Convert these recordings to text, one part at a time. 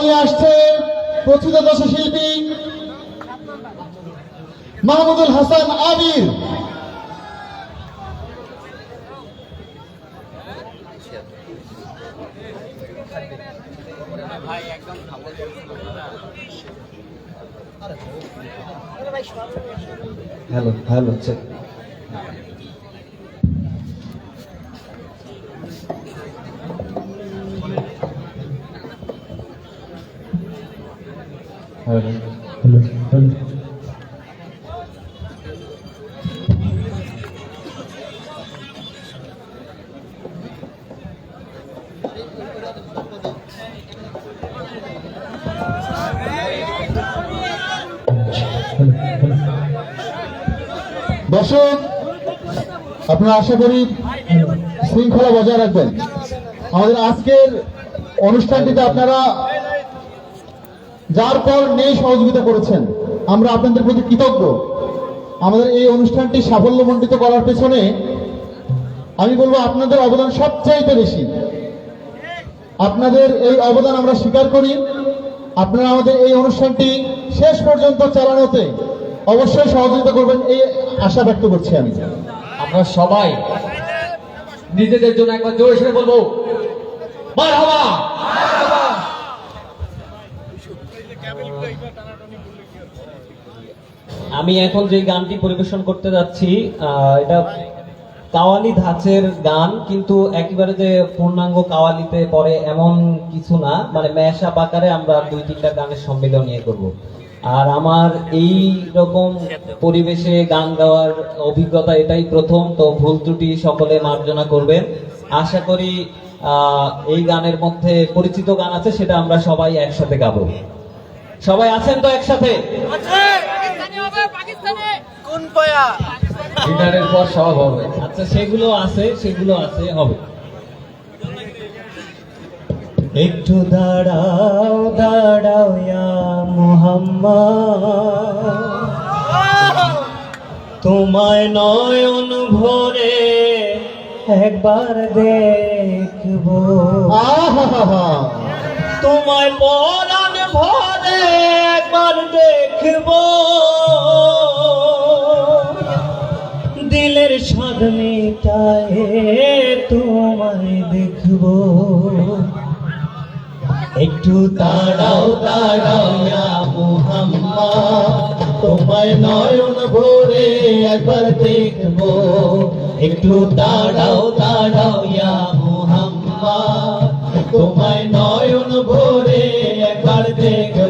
নিয়ে শিল্পী Mahmudul Hasan Abir hello hello দর্শক আপনারা আশা করি শৃঙ্খলা বজায় রাখবেন। আমাদের আজকের অনুষ্ঠানটিতে আপনারা যার পর নেই সহযোগিতা করেছেন। আমরা আপনাদের প্রতি কৃতজ্ঞ। আমাদের এই অনুষ্ঠানটি সাফল্যমণ্ডিত করার পেছনে আমি বলব আপনাদের অবদান সবচাইতে বেশি। আপনাদের এই অবদান আমরা স্বীকার করি। আপনারা আমাদের এই অনুষ্ঠানটি শেষ পর্যন্ত চালানোতে অবশ্যই সহযোগিতা করবেন এই আশা ব্যক্ত করছি আমি। আমরা সবাই নিজেদের জন্য একবার জোরে সরে বলব, মারহাবা! আমি এখন যে গানটি পরিবেশন করতে যাচ্ছি এটা কাওয়ালি ধাঁচের গান, কিন্তু একেবারে যে পূর্ণাঙ্গ কাওয়ালিতে পড়ে এমন কিছু না মানে মেশা আকারে আমরা দুই তিনটা গানের সম্মিলন নিয়ে করব। আর আমার এই রকম পরিবেশে গান গাওয়ার অভিজ্ঞতা এটাই প্রথম, তো ভুল ত্রুটি সকলে মার্জনা করবেন। আশা করি এই গানের মধ্যে পরিচিত গান আছে, সেটা আমরা সবাই একসাথে গাবো। সবাই আছেন তো একসাথে? পাকিস্তানি হবে পাকিস্তানি। কোন পয়া? ডিনারের পর সব হবে। আচ্ছা সেগুলো আছে সেগুলো আছে হবে। একটু দাঁড়াও দাঁড়াও ইয়া মুহাম্মদ। তোমায় নয়ন ভরে একবার দেখব। আহা তোমায় একবার দেখব দিলের স্বাদ মিটায় দেখব। একটু তাড়াও তাড়াও ইয়া তোমায় নয়ন ভরে একবার দেখব। একটু তাড়াও তাড়াও ইয়া মুহাম্মদ। তোমায় নয়ন ভরে একবার দেখব।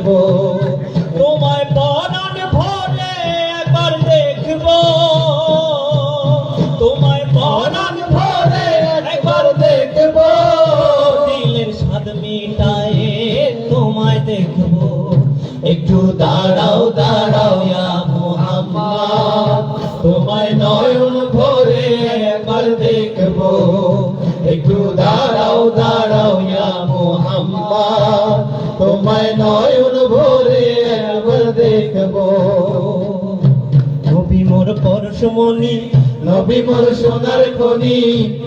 পরশমণি নবী মোর সোনার খনি।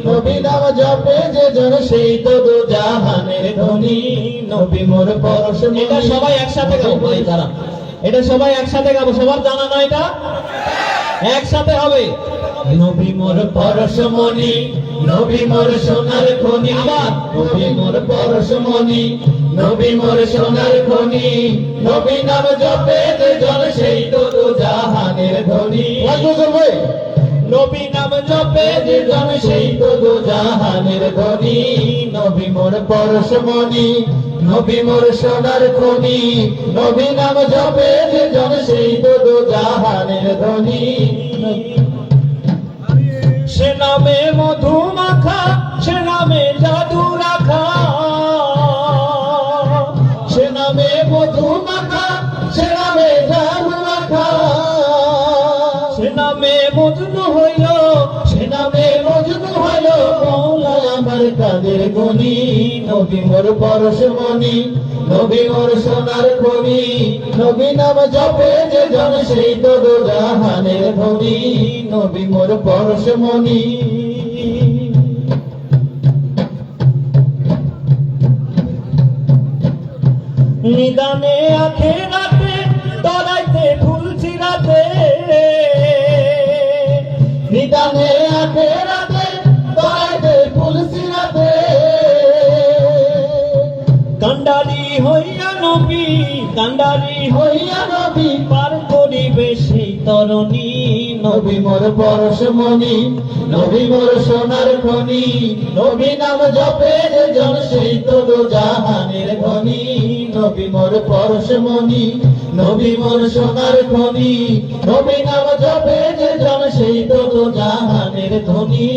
নবী নাম জপে যে জন সেই তো দু জাহানের ধনী। নবী মোর পরশমণি। এটা সবাই একসাথে গাবো। ভাই দাঁড়া। এটা সবাই একসাথে গাবো। সবার জানা না এটা? একসাথে হবে। নবী মোর পরশমণি নবী মোর সোনার খনি। আবার। নবী মোর পরশমণি নবী মোর সোনার খনি নবী নাম জপে জন সেই তো দু জাহানের ধনী নবী নাম জপে যে জন সেই তো দু জাহানের ধনী নবী মোর পরশমণি নবী মোর সোনার খনি নবী নাম জপে যে জন সেই তো দু জাহানের ধনী সে নামে মধু নামে মজনু হইল, সে নামে মজনু হইল। মৌলা আমার কাদের গনি, নবী মোর পরশমণি নবী মোর সোনার খনি। নবী নাম জপে যে জন, সেই তো জাহানের ধনী। নবী মোর পরশমণি নিদানে আখে রাতে তলাইতে নিদানে আখে রাতে তলাইতে ফুল সিরাতে কান্ডারি হইয়া নবী, কান্ডারি হইয়া নবী পার করিবে সেই তরণী। নবী মোর পরশমণি নবী মোর সোনার খনি, নবী নাম জপে যে জন সেই তো জাহানের ধনী। নবী মোর পরশমণি নবী মোর সোনার খনি, নবী নাম জপে যে জন সেই তো জাহানের ধনী।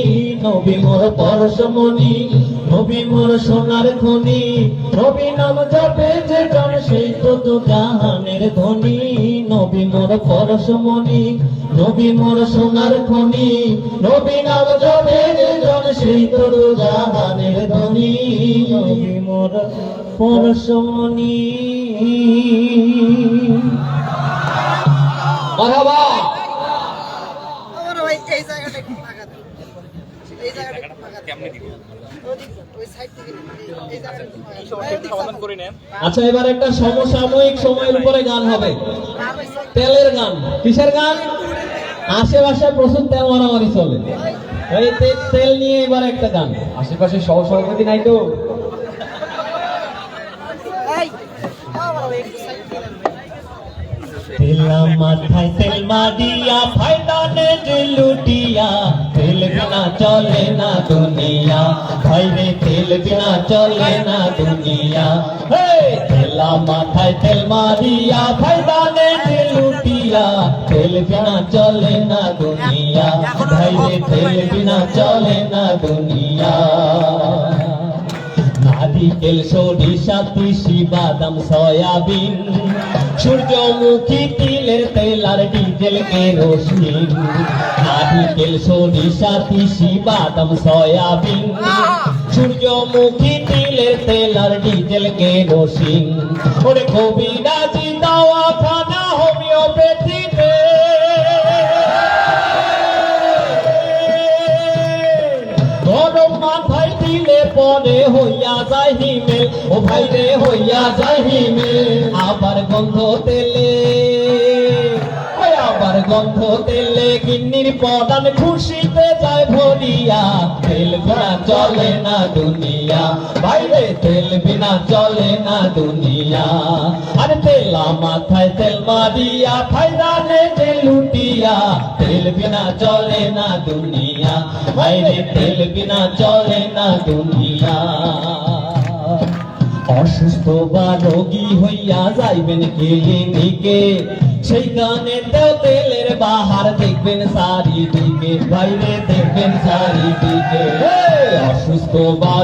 নবী মোর পরশমণি নবী মোর সোনার খনি, নবী নাম জপে যে জন সেই তো জাহানের ধনী। নবী মোর পরশমণি নবী মোর সোনার খনি নবী নাম জপে যে জন সেই তো দো জাহানের ধনী নবী মোর পরশমণি মারহাবা এই জায়গাটা একটু ফাঁকা এই জায়গাটা কেমনে দিব? দেন। আচ্ছা এবার একটা সমসাময়িক সময়ের উপরে গান হবে। তেলের গান। কিসের গান? আশেপাশে প্রচুর তেল মারামারি চলে। এই তে- তেল নিয়ে এবার একটা গান। আশেপাশে সহ সভাপতি নাই তো। তেলা মাথায় তেল মারিয়া ফায়দা নে যে লুটিয়া তেল বিনা চলে না দুনিয়া। ভাইরে তেল বিনা চলে না দুনিয়া। তেলা মাথায় তেল মারিয়া ফায়দানে যে লুটিয়া তেল বিনা চলে না দুনিয়া। ভাইরে তেল বিনা চলে না দুনিয়া। নারিকেল, সরিষা, তিসি, বাদাম, সয়াবিন। সূর্যমুখী তিলের তেল আর ডিজেল কেরোসিন নারিকেল, সরিষা, তিসি, বাদাম, সয়াবিন। সূর্যমুখী তিলের তেল আর ডিজেল কেরোসিন ওরে কবিরাজি দাওয়া খানা হোমিওপ্যাথিতে গরম মাথায় দিলে হইয়া যায় হিমেল ও আবার গন্ধ তেলে। আবার গন্ধ তেলে কিন্নির পদান খুশিতে যায় ভরিয়া। তেল বিনা চলে না দুনিয়া, বাইরে তেল বিনা চলে না দুনিয়া। আরে তেলা মাথায় তেল মারিয়া ফায়দা নে যে লুটিয়া, তেল বিনা চলে না দুনিয়া, বাইরে তেল বিনা চলে না দুনিয়া। অসুস্থ বা রোগী হইয়া যাইবেন ক্লিনিকে সেইখানে তেও তেলের বাহার দেখবেন চারিদিকে বাইরে দেখবেন চারিদিকে। অসুস্থ বা